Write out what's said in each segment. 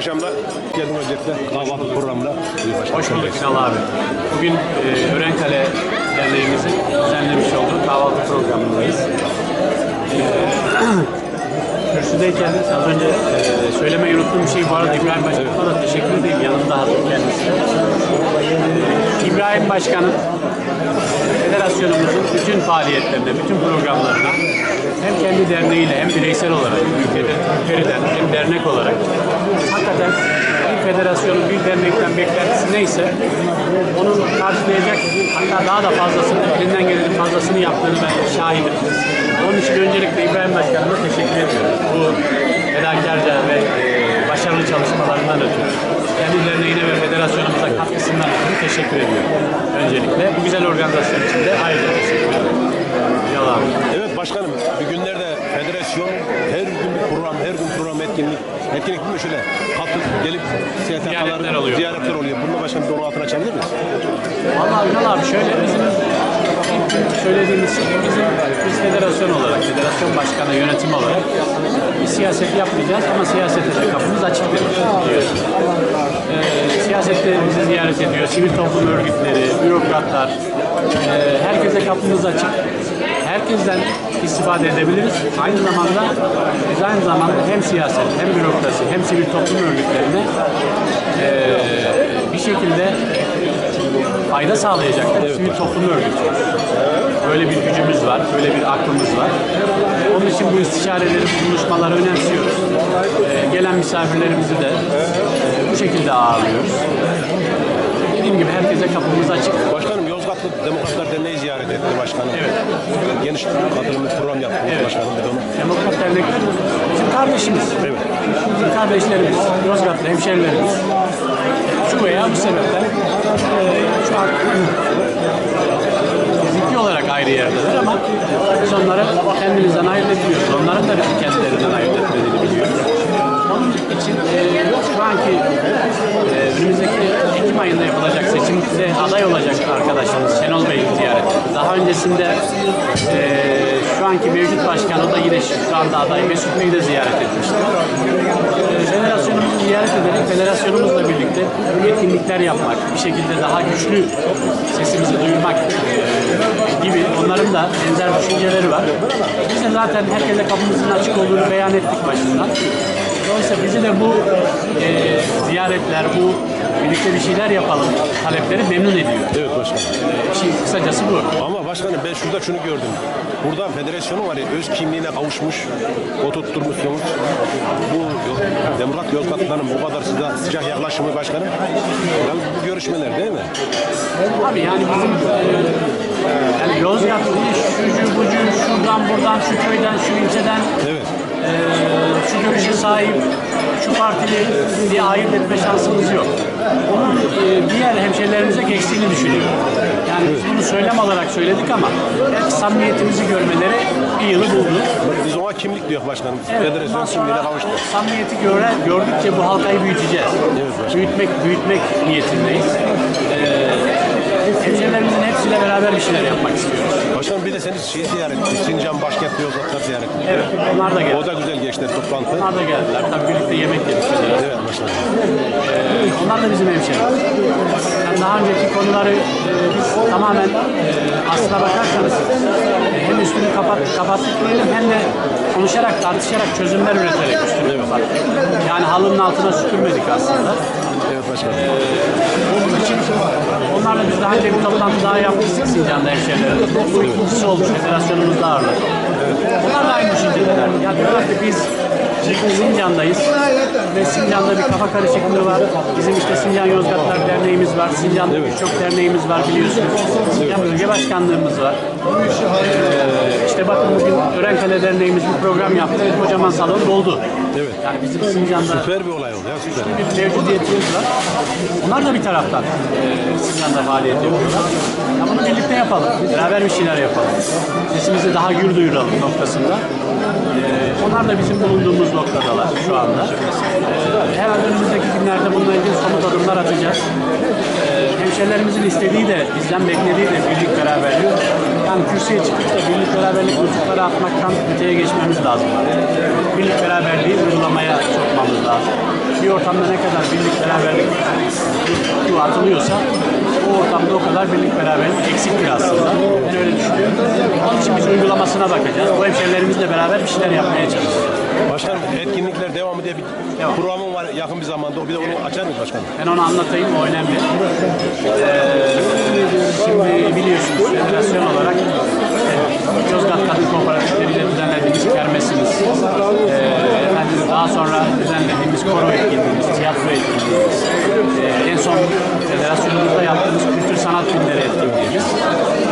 Paşam'la geldim öncelikle kahvaltı programına. Hoş bulduk Ünal abi. Bugün e, Örenkale Derneğimizin düzenlemiş olduğu kahvaltı programındayız. E, kürsüdeyken az önce e, söylemeyi unuttuğum bir şey bu arada İbrahim Başkan'a da teşekkür edeyim. Yanımda hazır kendisi. E, İbrahim Başkan'ın federasyonumuzun bütün faaliyetlerine, bütün programlarına hem kendi derneğiyle hem bireysel olarak ülkede, ülkeriden hem dernek olarak hakikaten bir federasyonun bir dernekten beklentisi neyse onu karşılayacak hatta daha da fazlasını, elinden gelenin fazlasını yaptığını ben şahidim. Onun için öncelikle İbrahim Başkanıma teşekkür ediyorum. Bu fedakarca ve e, başarılı çalışmalarından ötürü. Kendi derneğine ve federasyonumuza katkısından ötürü teşekkür ediyorum. Öncelikle bu güzel organizasyon için de ayrıca teşekkür ederim. Yalan. Evet başkanım, bugünlerde federasyon her gün bir program, her gün program etkinlik. Etkinlik değil mi şöyle katıl gelip STK'ların oluyor. ziyaretler oluyor. Bununla başkanım bir onun altına açabilir miyiz? Vallahi Ünal abi şöyle bizim söylediğimiz şey bizim biz federasyon olarak, federasyon başkanı yönetim olarak bir siyaset yapmayacağız ama siyasete de kapımız açıktır biliyorsun. Ee, siyasette bizi ziyaret ediyor, sivil toplum örgütleri, bürokratlar, ee, herkese kapımız açık. Herkesten istifade edebiliriz. Aynı zamanda biz aynı zamanda hem siyaset, hem bürokrasi, hem sivil toplum örgütlerine ee, bir şekilde fayda sağlayacak sivil toplum örgütü. Böyle bir gücümüz var, böyle bir aklımız var. Onun için bu istişareleri, bu buluşmaları önemsiyoruz. Ee, gelen misafirlerimizi de e, bu şekilde ağırlıyoruz. Dediğim gibi herkese kapımız açık. Başkanım Yozgatlı Demokratlar Derneği ziyaret etti başkanım. Evet. Geniş katılımlı program yaptı Evet. başkanım. Bir de onu. Demokrat dernekler bizim kardeşimiz. Evet. Bizim kardeşlerimiz, Yozgatlı hemşerilerimiz. Şu veya bu sebepten e, şu an fiziki olarak ayrı yerdeler ama biz onları kendimizden ayırt etmiyoruz. Onların da bizi kendilerinden ayırt etmediğini biliyoruz. Onun için e, şu anki e, önümüzdeki Ekim ayında yapılacak seçimde aday olacak arkadaşımız Şenol Bey ziyaret etti. Daha öncesinde e, şu anki mevcut başkan o da yine şu anda aday Mesut Bey'i de ziyaret etmişti. E, federasyonumuzu ziyaret ederek federasyonumuzla birlikte etkinlikler yapmak, bir şekilde daha güçlü sesimizi duyurmak e, gibi onların da benzer düşünceleri var. Biz de zaten herkese kapımızın açık olduğunu beyan ettik başından. Dolayısıyla bizi de bu e, ziyaretler, bu birlikte bir şeyler yapalım talepleri memnun ediyor. Evet başkanım. E, işin kısacası bu. Ama başkanım ben şurada şunu gördüm. Burada federasyonun var ya öz kimliğine kavuşmuş, oturtturmuşsunuz. Bu Demokrat Yozgatlıların bu kadar size sıcak yaklaşımı başkanım. Yani bu görüşmeler değil mi? Abi yani bizim e, yani Yozgatlı şucu bucu şuradan buradan şu köyden şu ilçeden Evet. E, şu görüşe sahip şu partili diye ayırt etme şansımız yok. Onun e, diğer hemşerilerimize geçtiğini düşünüyorum. Yani biz bunu söylem olarak söyledik ama hep samimiyetimizi görmeleri bir yılı buldu. Biz ona kimlik diyor başkanım. Evet, Federasyon kimliğine sonra kavuştu. samimiyeti göre, gördükçe bu halkayı büyüteceğiz. büyütmek, büyütmek niyetindeyiz. Beraber bir şeyler yapmak istiyoruz. Başkanım bir de seni şey ziyaret etti. Sincan Başkent Yozgatlar ziyaret etti. Evet, onlar da O geldi. da güzel geçti toplantı. Onlar da geldiler. Tabii birlikte yemek yedik. Evet başkanım. Ee, onlar da bizim hemşehrimiz. Yani daha önceki konuları e, biz tamamen e, aslına bakarsanız e, hem üstünü kapat, kapattık diyelim hem de konuşarak, tartışarak çözümler üreterek kapattık. Yani halının altına süpürmedik aslında. Evet başkanım. Onun için onlarla biz daha önce bir toplantı daha yapmıştık Sincan'da hemşehrilerimizle. Bu ikincisi oldu. Federasyonumuzda ağırladık. Onlar da aynı düşüncedeler. Ya diyorlar ki biz Sincan'dayız ve Sincan'da bir kafa karışıklığı var. Bizim işte Sincan Yozgatlar Derneğimiz var. Sincan'da birçok derneğimiz var biliyorsunuz. Sincan Bölge Başkanlığımız var. Ee, işte bakın bugün Örenkale Derneğimiz bir program yaptı. Kocaman salon doldu. Evet. Yani bizim Sincan'da Süper bir olay oldu ya süper. bir mevcudiyetimiz var. Onlar da bir taraftan e, Sincan'da faaliyet yapıyorlar. Ya bunu birlikte yapalım. Beraber bir şeyler yapalım. Sesimizi daha gür duyuralım noktasında. E, onlar da bizim bulunduğumuz noktadalar şu anda. E, herhalde önümüzdeki günlerde bununla ilgili somut adımlar atacağız. E, hemşerilerimizin istediği de, bizden beklediği de birlik beraberlik. Yani kürsüye çıkıp da birlik beraberlik uçukları atmaktan öteye geçmemiz lazım. Birlik beraberliği uygulamaya sokmamız lazım. Bir ortamda ne kadar birlik beraberlik ruhu atılıyorsa o ortamda o kadar birlik beraberlik eksiktir aslında. Ben öyle düşünüyorum. Onun için biz uygulamasına bakacağız. Bu hemşerilerimizle beraber bir şeyler yapmaya çalışacağız. Başkanım etkinlikler devamı diye bir Devam. programım var yakın bir zamanda. Bir de onu açar mıyız başkanım? Ben onu anlatayım, o önemli. Ee, şimdi biliyorsunuz federasyon olarak e, Yozgat Kadın Kooperatifleriyle düzenlediğimiz kermesimiz, e, efendim daha sonra düzenlediğimiz koro etkinliğimiz, tiyatro etkinliğimiz, e, en son federasyonumuzda yaptığımız kültür sanat günleri etkinliğimiz.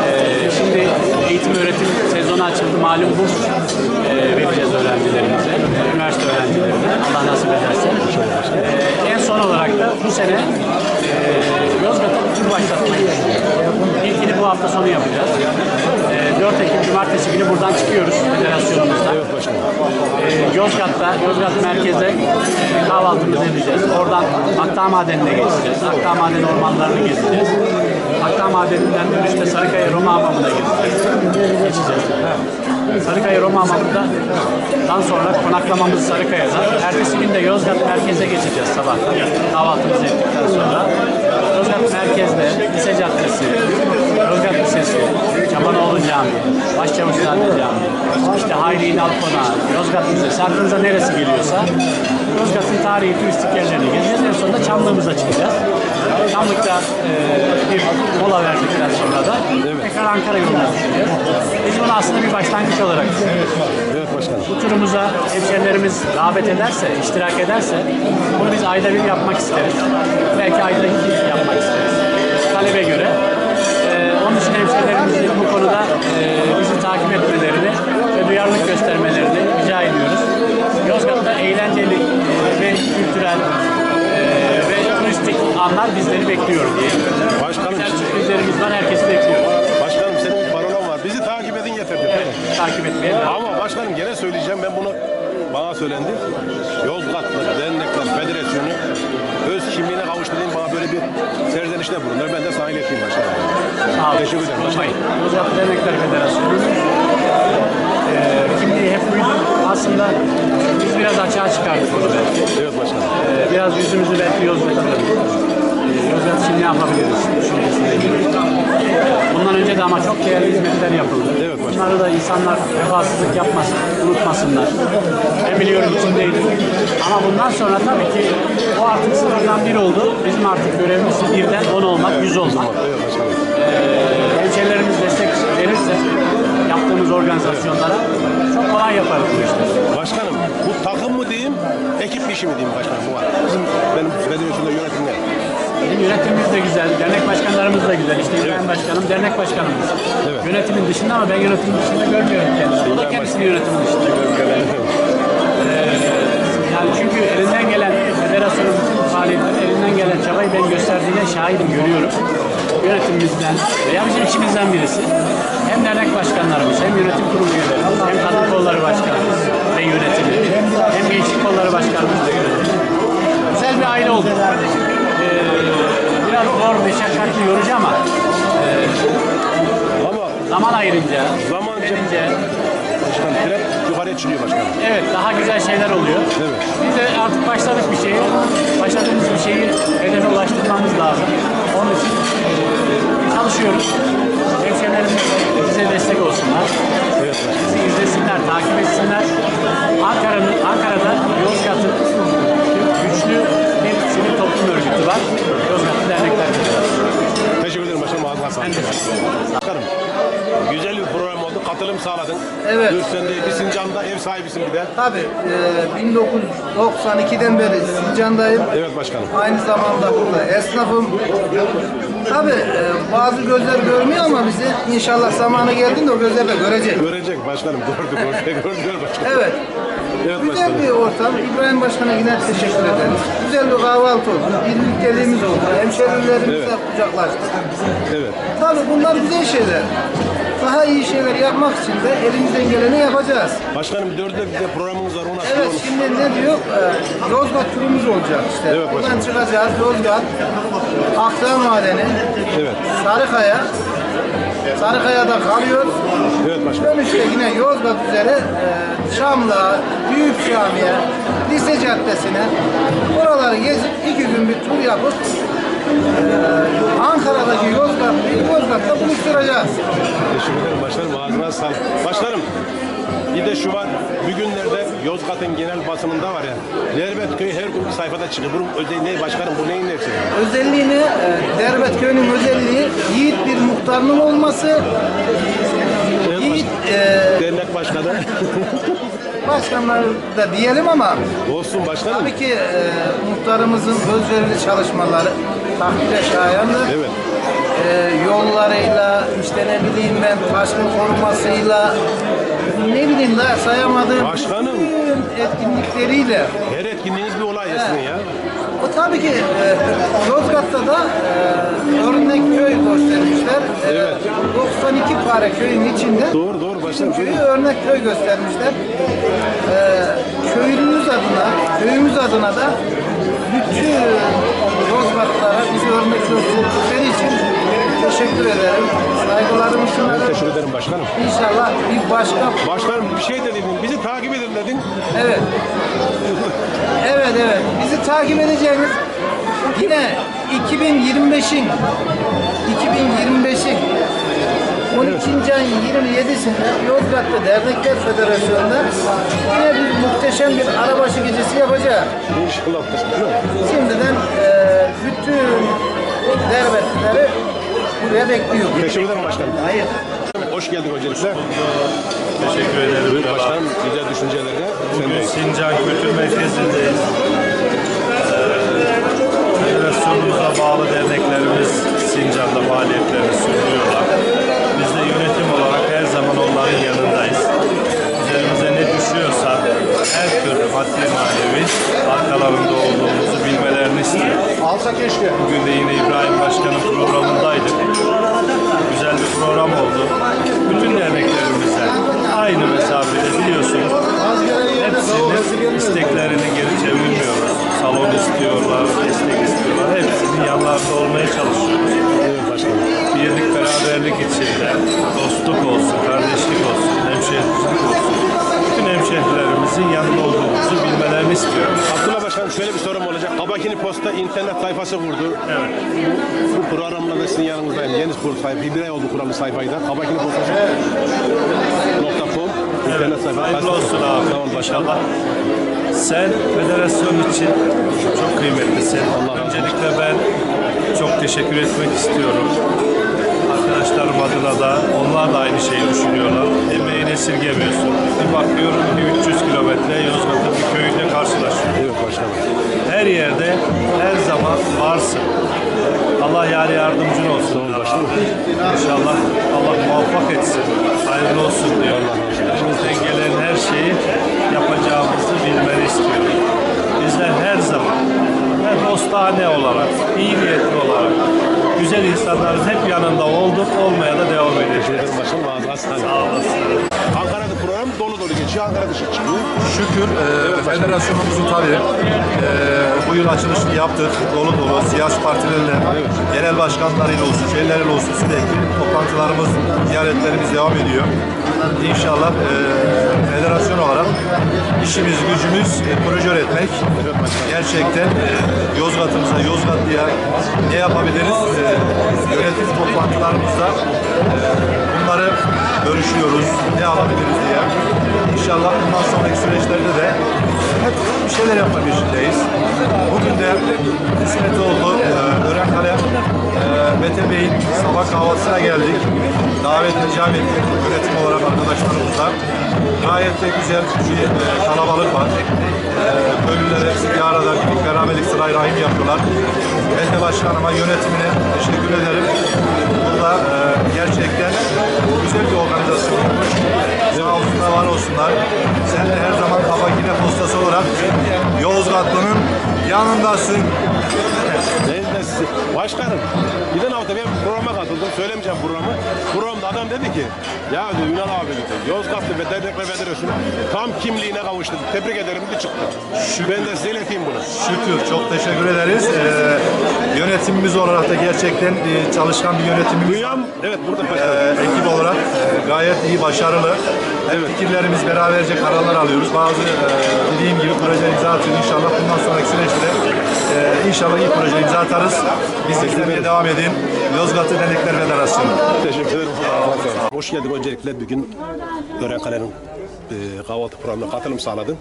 E, şimdi eğitim öğretim sezonu açıldı, malum burs e, vereceğiz öğrencilerimize, e, üniversite öğrencilerine, Allah nasip ederse. E, en son olarak da bu sene e, Yozgat'a tur başlatmayı düşünüyoruz. İlkini bu hafta sonu yapacağız. E, 4 Ekim Cumartesi günü buradan çıkıyoruz federasyonumuzdan. Evet başkanım. E, Yozgat'ta, Yozgat merkezde kahvaltımızı edeceğiz. Oradan Akdağ Madeni'ne geçeceğiz. Akdağ Madeni ormanlarını gezeceğiz. Akdağ Madeni'nden dönüşte Sarıkaya Roma Hamamı'na gideceğiz. Sarıkaya Roma Hamamı'ndan sonra konaklamamız Sarıkaya'da. Ertesi gün de Yozgat merkeze geçeceğiz sabahtan. Kahvaltımızı ettikten sonra. Yozgat merkezde Lise Caddesi, Yozgat Lisesi, Çabanoğlu Camii, Başçavuşzade Camii, işte Hayri İnal Konağı, Yozgat Müzesi, aklınıza neresi geliyorsa Yozgat'ın tarihi turistik yerlerini gezeceğiz. En sonunda Çamlığımıza çıkacağız. Çamlık'ta e, bir mola verdikten sonra da tekrar Ankara yoluna düşeceğiz. Biz bunu aslında bir başlangıç olarak. Evet başkanım. Bu turumuza hemşerilerimiz rağbet ederse, iştirak ederse bunu biz ayda bir yapmak isteriz. Belki ayda iki yapmak isteriz. Talebe göre. Ee, onun için hemşerilerimizin bu konuda e, bizi takip etmelerini ve duyarlılık göstermelerini rica ediyoruz. Yozgat'ta eğlenceli e, ve kültürel e, turistik anlar bizleri bekliyor diye. Başkanım Güzel sürprizlerimiz var, herkesi bekliyoruz. Başkanım senin bir parolan var. Bizi takip edin yeter diyor. Takip etmeye devam. Ama başkanım gene söyleyeceğim ben bunu bana söylendi. Yozgatlı Dernekler Federasyonu öz kimliğine kavuşturayım bana böyle bir serzenişte bulunur. Ben de sahil ettiğim başkanım. Sağ olun. Teşekkür ederim. Olmayın. Yozgat Dernekler Federasyonu eee kimliği hep buydu. Aslında biz biraz açığa çıkardık bunu belki. Evet başkanım. Eee, biraz yüzümüzü belki Yozgat'a döndük. Eee, Yozgat ne yapabiliriz düşüncesine girdik. Bundan önce de ama çok değerli hizmetler yapıldı. Evet başkanım. Bunları da insanlar vefasızlık yapmasın, unutmasınlar. Ben biliyorum içindeydim. Ama bundan sonra tabii ki o artık sıfırdan bir oldu. Bizim artık görevimiz birden on olmak, yüz olmak. Evet başkanım. hemşerilerimiz destek verirse yaptığımız organizasyonlara çok kolay yaparız bu işleri. Başkanım bu takım mı diyeyim, ekip işi mi diyeyim başkanım bu var. Bizim benim federasyonda yönetimler. Bizim yönetimimiz de güzel, dernek başkanlarımız da güzel. İşte İbrahim Başkanım dernek başkanımız. Evet. Yönetimin dışında ama ben yönetimin dışında görmüyorum kendisini. O da kendisini yönetimin dışında görmüyor. Ee, yani çünkü elinden gelen federasyonun bütün faaliyetleri, elinden gelen çabayı ben gösterdiğine şahidim, görüyorum. Yönetimimizden veya bizim içimizden birisi. Hem dernek başkanlarımız, hem yönetim kurulu üyelerimiz, hem kadın kolları başkanımız ve yönetimi, hem gençlik kolları başkanımız ve yönetimi. Güzel bir aile olduk. Ee, biraz zor, meşakkatli, yorucu ama Ama zaman ayırınca, Zaman- verince, başkanım yukarıya çıkıyor başkanım. Evet, daha güzel şeyler oluyor. Evet. Biz de artık başladık bir şeyi. Başladığımız bir şeyi hedefe ulaştırmamız lazım. Onun için e, çalışıyoruz. Sahibisin bir de. Tabii e, 1992'den beri Sincan'dayım. Evet başkanım. Aynı zamanda burada esnafım. Tabii e, bazı gözler görmüyor ama bizi inşallah zamanı geldiğinde o gözler de görecek. Görecek başkanım. Gördü, gördü, gördü başkanım. Evet. Evet Güzel başkanım. bir ortam. İbrahim Başkan'a yine teşekkür ederiz. Güzel bir kahvaltı oldu. Bir birlikteliğimiz oldu. Hemşerilerimizle Evet. kucaklaştık. Evet. Tabii bunlar güzel şeyler. Daha iyi şeyler yapmak için de elimizden geleni yapacağız. Başkanım dörde bir de programımız var. Ona Evet şimdi ne diyor? Ee, Yozgat turumuz olacak işte. Evet, Buradan çıkacağız Yozgat, Akdağ Madeni, Evet. Sarıkaya, Sarıkaya'da kalıyoruz. Evet başkanım. Dönüşte yine Yozgat üzere e, Şam'la, Büyük Cami'ye, Lise Caddesi'ne buraları gezip iki gün bir tur yapıp Ankara'daki Yozgat'ı Yozgat'ta buluşturacağız. Teşekkür ederim başkanım. Ağzına sağlık. Başkanım bir de şu var. Bugünlerde Yozgat'ın genel basınında var ya. Derbet köyü her gün bir sayfada çıkıyor. Bunun özelliği ne başkanım? Bu neyin nesi? Özelliğini, e, Derbet Köyü'nün özelliği yiğit bir muhtarının olması, yiğit e, Dernek başkanı. başkanları da diyelim ama Olsun başkanım. tabii ki e, muhtarımızın özverili çalışmaları takdire şayandır. Evet. e, yollarıyla, işte ne bileyim ben taşkın korumasıyla, ne bileyim daha sayamadığım Başkanım. bütün etkinlikleriyle. Her etkinliğiniz bir olay aslında ya. O tabii ki e, Yozgat'ta da e, örnek köy göstermişler. E, Evet. 92 para köyün içinde Doğru doğru başkanım. köyü örnek köy göstermişler. E, köyümüz adına, köyümüz adına da bütün Yozgatlara bizi örnek gösterdikleri için teşekkür ederim. Saygılarımı Ben sunarım. teşekkür ederim başkanım. İnşallah bir başka Başkanım bir şey de dedin. Bizi takip edin dedin. Evet. Evet evet. Bizi takip edeceğiniz yine 2025'in 2025'in 12. ayın 27'sinde Yozgat'ta Dernekler Federasyonu'nda yine bir muhteşem bir arabaşı gecesi yapacağız. İnşallah başkanım. Şimdiden e, bütün derbetleri buraya bekliyor. Teşekkür ederim başkanım. Hayır. Hoş geldin öncelikle. Teşekkür ederim. Buyur Kral. başkanım. Güzel düşüncelerle. Bugün. Sincan Kültür Merkezi'ndeyiz. Ee, Federasyonumuza bağlı derneklerimiz Sincan'da faaliyetlerini sürdürüyorlar. Biz de yönetim olarak her zaman onların yanındayız. Üzerimize ne düşüyorsa her türlü maddi manevi arkalarında olduğumuzu bilmelerini istiyoruz. Alsa keşke. Bugün de yine İbrahim Başkan'ın programındaydık. Güzel sayfası kurdu. Evet. Bu programla da sizin yanınızdayım. Yeni kur sayfa. Bir ay oldu kuralı sayfayı da. Kabakini Postası. .com internet sayfası. Hayırlı olsun abi. Olun başkanım. İnşallah. Sen federasyon için çok kıymetlisin. Allah razı olsun. Öncelikle ben çok teşekkür etmek istiyorum. Arkadaşlarım adına da onlar da aynı şeyi düşünüyorlar. Emeğini esirgemiyorsun. Bir bakıyorum ki 300 kilometre Yozgat'ın bir köyünde karşılaşıyorum. Başkanım. Her yerde her zaman varsın. Allah yar yardımcın olsun. Başkanım. İnşallah Allah muvaffak etsin. Hayırlı olsun diyor. Elimizden gelen her şeyi yapacağımızı bilmeni istiyorum. Bizler her zaman her dostane olarak, iyi niyetli olarak güzel insanların hep yanında olduk, olmaya da devam edeceğiz. Başkanım. Ağzına. Sağ olasın. Ankara'da program dolu dolu geçiyor. Ankara dışı çıkıyor. Şükür e, federasyonumuzun tabii e, bu yıl açılışını yaptık. Dolu dolu siyasi partilerle, genel başkanlarıyla olsun, şeylerle olsun sürekli toplantılarımız, ziyaretlerimiz devam ediyor. İnşallah e, federasyon olarak işimiz, gücümüz e, proje üretmek. Gerçekten e, Yozgat'ımıza, Yozgatlı'ya ne yapabiliriz? E, yönetim toplantılarımızda e, bunları görüşüyoruz. Ne alabiliriz diye. İnşallah bundan sonraki süreçlerde de hep bir şeyler yapma peşindeyiz. Bugün de kısmet oldu. Ee, Örenkale e, Mete Bey'in sabah kahvaltısına geldik. Davet icap ettik yönetim olarak arkadaşlarımızla. Gayet de güzel bir e, kalabalık var. E, köylüler hepsi bir arada birlik beraberlik sırayı rahim yapıyorlar. Mete Başkanıma yönetimine teşekkür ederim. Burada e, gerçekten güzel bir organizasyon olmuş. Sağ olsunlar, var olsunlar. Sen de her zaman Kabakine postası olarak Yozgatlı'nın yanındasın. Ben de sizi. Başkanım, giden hafta ben programa katıldım. Söylemeyeceğim programı. Programda adam dedi ki, ya dedi Ünal abi dedi, Yozgatlı ve Dernekler Federasyonu tam kimliğine kavuştu. Tebrik ederim dedi çıktı. Ben de size ileteyim bunu. Şükür, çok teşekkür ederiz. Ee, yönetimimiz olarak da gerçekten e, çalışkan bir yönetimimiz Dünyam, evet burada Ee, ekip olarak e, gayet iyi, başarılı. Hem fikirlerimiz beraberce kararlar alıyoruz. Bazı e, dediğim gibi proje imza atıyoruz. İnşallah bundan sonraki süreçte de e, inşallah iyi proje imza atarız. Biz izlemeye devam edin. Yozgat Dernekler Federasyonu. Teşekkür ederim. Hoş geldin öncelikle bugün Öğrenkale'nin e, kahvaltı programına katılım sağladın.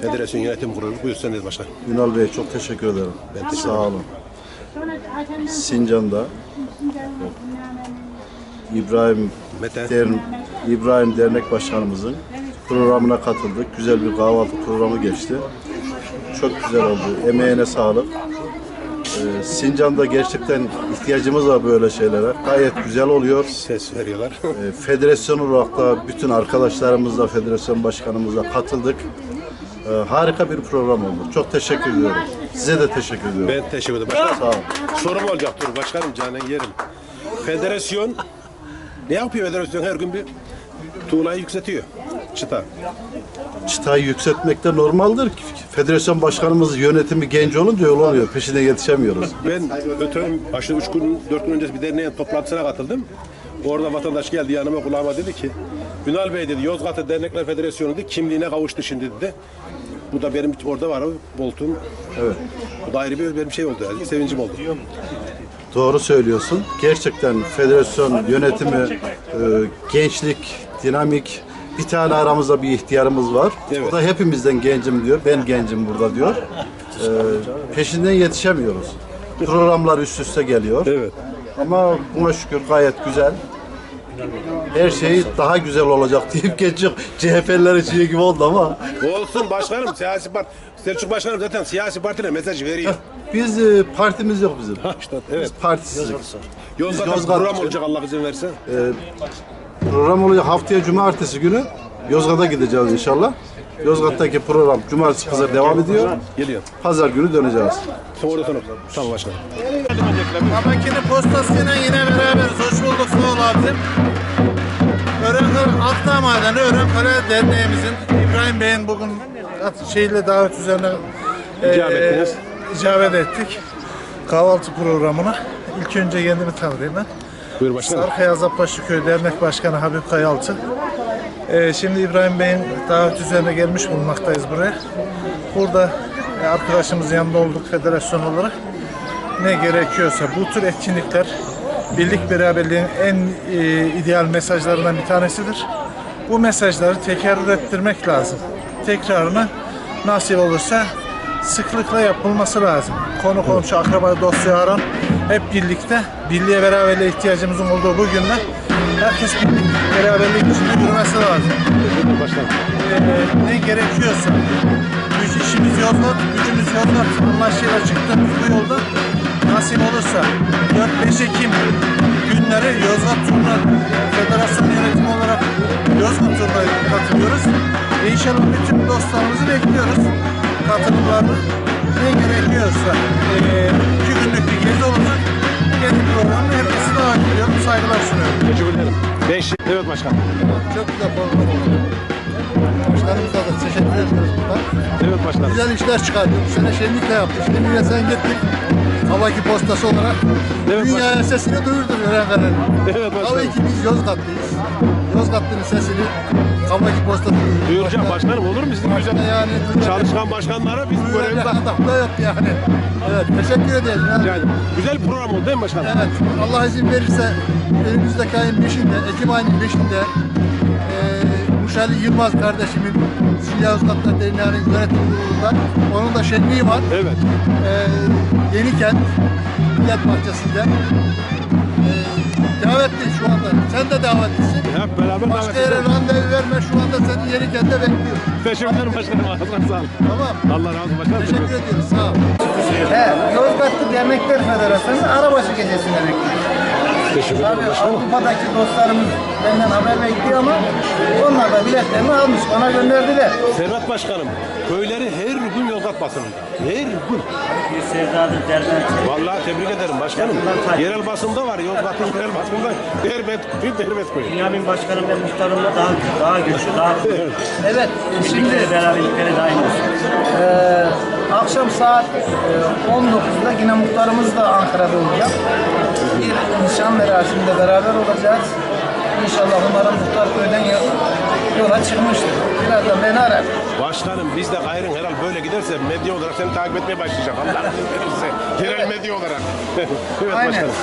Federasyon Yönetim Kurulu. Buyur sen de başkan. Ünal Bey çok teşekkür ederim. Ben teşekkür Sağ olun. Sincan'da İbrahim Mete. Dern, İbrahim Dernek Başkanımızın programına katıldık. Güzel bir kahvaltı programı geçti. Çok güzel oldu. Emeğine sağlık. Ee, Sincan'da gerçekten ihtiyacımız var böyle şeylere. Gayet güzel oluyor. Ses veriyorlar. Ee, Federasyon olarak da bütün arkadaşlarımızla, federasyon başkanımızla katıldık. Ee, Harika bir program oldu. Çok teşekkür ediyorum. Size de teşekkür ediyorum. ben teşekkür ederim. Başkanım, Sağ olun. sorum olacak dur başkanım canın yerim. Federasyon ne yapıyor federasyon her gün bir tuğlayı yükseltiyor. Çıta. çıtayı yükseltmekte normaldir. Federasyon başkanımız yönetimi genç olunca yol oluyor. Peşine yetişemiyoruz. Ben ötürüm aşağı üç gün, dört gün öncesi bir derneğin toplantısına katıldım. Orada vatandaş geldi yanıma kulağıma dedi ki Ünal Bey dedi Yozgat'ta Dernekler Federasyonu dedi kimliğine kavuştu şimdi dedi. Bu da benim orada var boltum. Evet. Bu da ayrı bir benim şey oldu yani sevincim oldu. Doğru söylüyorsun. Gerçekten federasyon yönetimi, e, gençlik, dinamik. Bir tane aramızda bir ihtiyarımız var. Evet. O da hepimizden gencim diyor. Ben gencim burada diyor. E, peşinden yetişemiyoruz. Programlar üst üste geliyor. Evet. Ama buna şükür gayet güzel. Her şey daha güzel olacak deyip geçiyor. CHP'liler için gibi oldu ama Olsun başkanım siyasi parti. Selçuk başkanım zaten siyasi partine mesaj veriyor. biz e, partimiz yok bizim. Ha işte evet. Biz partisiz. Yozgat'ta Yozgat- program olacak Allah izin verse. Program olacak haftaya cumartesi günü Yozgat'a gideceğiz inşallah. Yozgat'taki program cumartesi pazar devam ediyor. Geliyor. Pazar günü döneceğiz. Sonra. Tamam başkanım. Tabakini postasıyla yine beraberiz. Hoş bulduk sağ ol abicim. Öğrenkale Akdağ Madeni Öğrenkale Derneğimizin İbrahim Bey'in bugün şeyle davet üzerine İcabet ettiniz. icabet ettik. Kahvaltı programına. İlk önce kendimi tanıtayım ben. Buyur başkanım. Sarkaya Azapbaşı Köy Dernek Başkanı Habib Kayaltı. Ee, şimdi İbrahim Bey'in davet üzerine gelmiş bulunmaktayız buraya. Burada e, arkadaşımızın yanında olduk federasyon olarak. Ne gerekiyorsa bu tür etkinlikler birlik beraberliğin en e, ideal mesajlarından bir tanesidir. Bu mesajları tekerrür ettirmek lazım. Tekrarını nasip olursa sıklıkla yapılması lazım. Konu komşu, akraba, dostça aran hep birlikte, birliğe beraberliğe ihtiyacımızın olduğu bu günler herkes birlik, beraberlik içinde yürümesi lazım. Ee, ne gerekiyorsa güç işimiz Yozgat, gücümüz Yozgat anlaşıyla çıktığımız bu yolda nasip olursa 4-5 Ekim günleri Yozgat turuna federasyon yönetimi olarak Yozgat turuna katılıyoruz. Ve İnşallah bütün dostlarımızı bekliyoruz katılımlarını. Ne gerekiyorsa ee, iki günlük bir gezi olacak. Gezi programı herkesi davet ediyorum. Saygılar sunuyorum. Teşekkür ederim. Beş. Evet başkanım. Çok güzel program oldu. Başkanımıza da teşekkür ediyoruz burada. Evet başkanım. Güzel işler çıkardı. Bu sene şenlikle yaptık. Şenlikle sen gittik. Havaki postası olarak Evet, dünyaya sesini duyurdun öğrencilerin. Evet başkanım. Tabii ki biz Yozgatlıyız. Yozgatlı'nın sesini postası duyurduk. Duyuracağım başkanım olur mu sizin güzel Yani çalışkan başkanlara biz Böyle görevde adam da yok yani. Evet teşekkür ederiz. Yani. yani güzel bir program oldu değil mi başkanım? Evet, Allah izin verirse önümüzdeki ayın 5'inde, Ekim ayının 5'inde eee Muşali Yılmaz kardeşimin Silya Yozgatlar Derneği'nin yönetim kurulunda onun da şenliği var. Evet. Eee Yenikent Millet Bahçesi'nde. Davetliyiz şu anda. Sen de davetlisin. Hep beraber davet Başka yere randevu verme. Şu anda seni Yenikent'te bekliyoruz. Teşekkür ederim başkanım. Ağzına sağlık. Tamam. Allah razı olsun başkanım. Teşekkür ediyoruz. Sağ ol. He, Yozgatlı Dernekler Federasyonu Arabaşı Gecesi'nde bekliyoruz. Teşekkür ederim Tabii başkanım. Avrupa'daki dostlarımız benden haber bekliyor ama onlar da biletlerini almış, bana gönderdiler. Servet Başkanım, köyleri her gün Yozgat basınında. Her gün. Bir sevdadır derden Vallahi tebrik ederim başkanım. Yerel basında var. Yozgat'ın yerel basında derbet kuyu, derbet kuyu. Bünyamin Başkanım ve muhtarımla daha daha güçlü, daha Evet, şimdi birlikleri, beraberlikleri daim olsun. Ee, akşam saat e, 19'da yine muhtarımız da Ankara'da olacak. Bir nişan merasiminde beraber olacağız. İnşallah umarım muhtar köyden yo- yola çıkmıştır. Birazdan beni arar. Başkanım biz de gayrın herhal böyle giderse medya olarak seni takip etmeye başlayacak. Allah. Yerel medya olarak. evet Aynen. başkanım.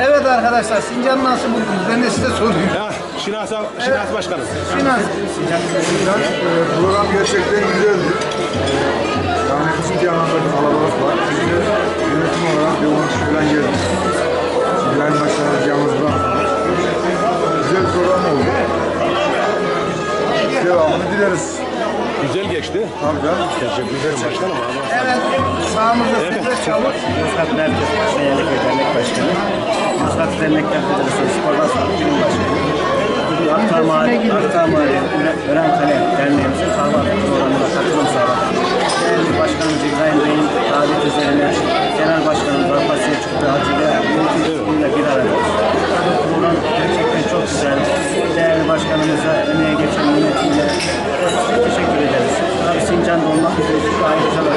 Evet arkadaşlar Sincan'ı nasıl buldunuz? Ben de size sorayım. Ya Şinasi, Şinasi başkanım. Sinan, Program gerçekten güzeldi. Yani ciddi anlamda bir kalabalık var. Biz de yönetim olarak yoğun falan geldik. Tabii canım. Teşekkür ederim başkanım. Evet sağımızda Fikret Çavuk. Yozgat Merkez Belediyeli Dernek Başkanı, Yozgat Dernekler Federasyonu Spor Başkanı, Bilim Başkanı. Bugün Akta Mahalle, Akta Mahalle Örenkale Derneğimizin kahvaltı programına katılım sağladık. Değerli Başkanımız İbrahim Bey'in davet üzerine Genel Başkanımız Alparsya çıktı Hacı'yla yöneticiyle bir aradayız. Bu program gerçekten çok güzel. Değerli Başkanımıza emeğe geçen yönetimiyle teşekkür ederiz. Tabii Sincan'da olmak üzere ayrıca da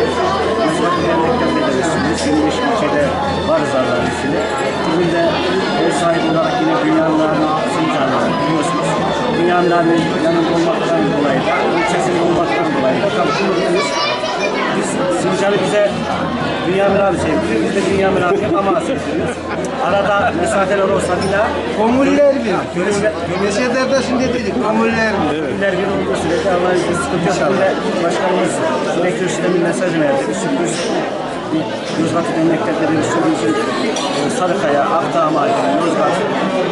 Yozgat Dernekler Federasyonu, 25 ilçede varız Allah'ın izniyle. Bugün de ev sahibi olarak yine Dünyanın Sincan'da biliyorsunuz. Dünyanın yanında olmaktan dolayı da, ilçesinde olmaktan dolayı da tabii. Biz Sincan'ı bize Dünyamin abi sevdiriyor, biz de Dünyamin abiye ama sevdiriyoruz. Arada mesafeler olsa bile Komuller bir. gönüller, Gecede şimdi dedik komuller bir. Günler bir olduğu sürece Allah'ın izniyle sıkıntı yok. Şimdi başkanımız Sürek Köşkü'den bir mesaj verdi. Bir sürpriz Yozgat Dernekler'de bir sürprizin Sarıkaya, Akdağ Mahallesi'nin Yozgat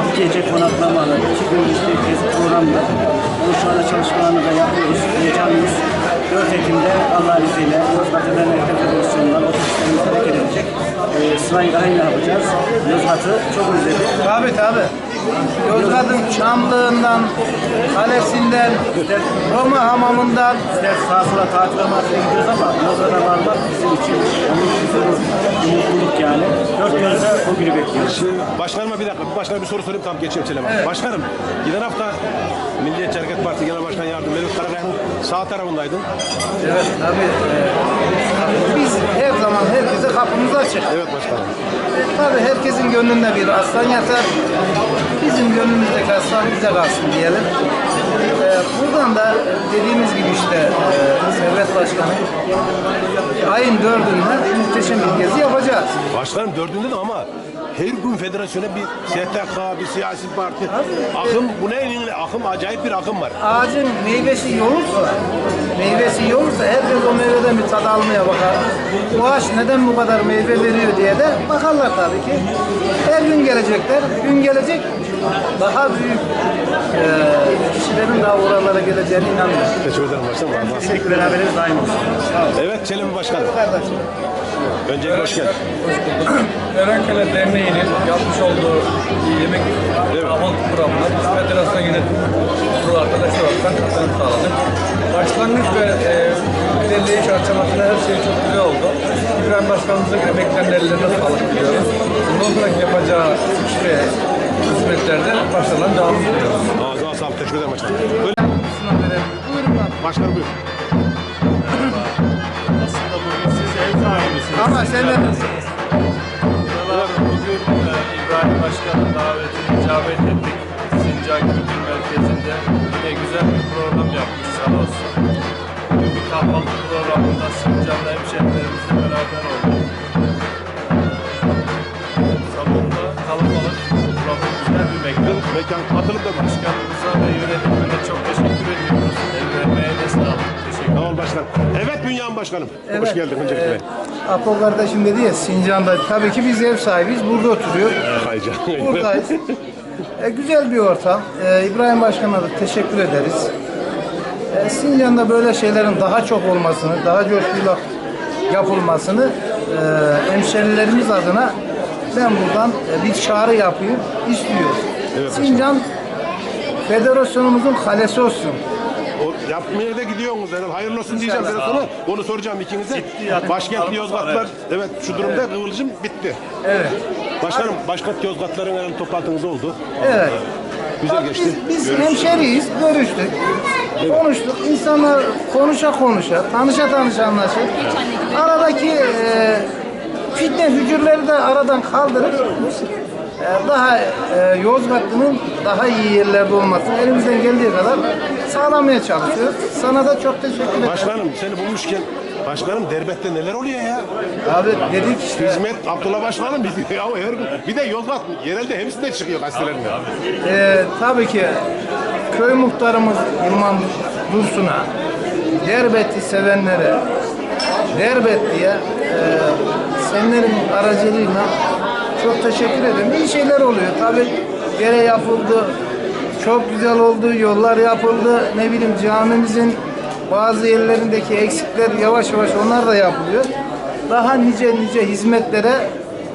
bir gece konaklamalı, iki gün bir gezi programla bunu şu anda çalışmalarını da yapıyoruz. Heyecanlıyız. 4 Ekim'de Allah'ın izniyle Yozgat Dernekler Federasyonu'ndan otobüslerimiz hareket edecek. E, sırayı aynı yapacağız. Yozgat'ı çok özledik. Tabii tabii. Yozgat'ın Çamlığından, Kalesi'nden, Roma hamamından Bizler sağa sola tatil amaçlı gidiyoruz ama Yozgat'a varmak bizim için onur, huzur, mutluluk yani. Dört gözle o günü bekliyoruz. Şimdi başkanıma bir dakika. Bir başkanıma bir soru sorayım tam geçiyorum Selam abi. Başkanım, geçen hafta Milliyetçi Hareket Partisi Genel Başkan Yardımcısı Mevlüt Karakaya'nın sağ tarafındaydın. Evet tabii. e, Biz her zaman herkese kapımız açık. Evet başkanım. Tabii herkesin gönlünde bir aslan yatar. Bizim gönlümüzdeki aslan bize kalsın diyelim. E, buradan da dediğimiz gibi işte e, Servet Başkanı ayın dördünde muhteşem bir gezi yapacağız. Başkanım dördünde de ama her gün federasyona bir STK, bir siyasi parti. Akım, bu ne elinle? Akım, acayip bir akım var. Ağacın meyvesi yoğursa, meyvesi yoğursa herkes o meyveden bir tad almaya bakar. Bu ağaç neden bu kadar meyve veriyor diye de bakarlar tabii ki. Her gün gelecekler, gün gelecek daha büyük e, kişilerin daha oralara geleceğine inanıyorum. Teşekkür ederim başkanım. Birlik beraberimiz daim olsun. Evet Çelebi Başkanım. Kardeşim. Öncelikle hoş geldin. Erenkale Derneği'nin yapmış olduğu yemek kahvaltı programına biz federasyon yönetim kurulu arkadaşlar olarak katılım sağladık. Başlangıç ve e, ilerleyiş aşamasında her şey çok güzel oldu. İbrahim Başkanımızın emeklerinin ellerine sağlık diliyoruz. Bundan sonraki yapacağı ve hizmetlerde başarılan devam diliyoruz. Ağzına sağlık. Teşekkür ederim başkanım. Böyle... Başkanım buyur. Aslında bugün siz ev sahibisiniz. Ama sen de İbrahim Başkan'ın davetine icabet ettik. Sincan Kültür Merkezi'nde yine güzel bir program yapmış sağ olsun. Bugün bir kahvaltı programında Sincan'da hemşehrilerimizle beraber olduk. Salonda kalabalık, burası güzel bir mekan. Mekan katılıp da Başkanımıza ve yönetimine çok teşekkür başkanım. Evet Bünyamin Başkanım. Hoş geldin öncelikle. Apo kardeşim dedi ya Sincan'da tabii ki biz ev sahibiyiz. Burada oturuyor. Hayca. Buradayız. E, güzel bir ortam. E, İbrahim Başkan'a da teşekkür ederiz. E, Sincan'da böyle şeylerin daha çok olmasını, daha coşkuyla yapılmasını e, hemşerilerimiz adına ben buradan e, bir çağrı yapayım, istiyoruz. Evet, Sincan federasyonumuzun kalesi olsun. O yapmaya da gidiyorsunuz herhalde. Hayırlı olsun diyeceğim biraz sonra. Onu soracağım ikinize. Başkent Yozgatlar, evet şu durumda Kıvılcım bitti. Evet. Başkanım, başkent Yozgatların herhalde toplantınız oldu. Evet. Güzel geçti. Biz, biz hemşeriyiz, görüştük, konuştuk. İnsanlar konuşa konuşa, tanışa tanışa anlaşır. Aradaki e, fitne hücürleri de aradan kaldırıp daha e, Yozgatlı'nın daha iyi yerlerde olmasını elimizden geldiği kadar sağlamaya çalışıyoruz. Sana da çok teşekkür ederim. Başkanım seni bulmuşken Başkanım Derbet'te neler oluyor ya? Abi dedik işte Hizmet Abdullah Başkanım bir, ya her gün bir de Yozgat yerelde hepsi de çıkıyor gazetelerinde. Ee, tabii ki köy muhtarımız İmam Dursun'a, Derbet'i sevenlere, Derbetli'ye e, senlerin aracılığıyla çok teşekkür ederim. İyi şeyler oluyor. Tabii yere yapıldı, çok güzel oldu, yollar yapıldı. Ne bileyim camimizin bazı yerlerindeki eksikler yavaş yavaş onlar da yapılıyor. Daha nice nice hizmetlere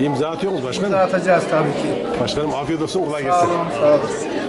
İmza atıyor musunuz başkanım? dağıtacağız tabii ki. Başkanım afiyet olsun kolay Sağ gelsin. olun, sağ olasın.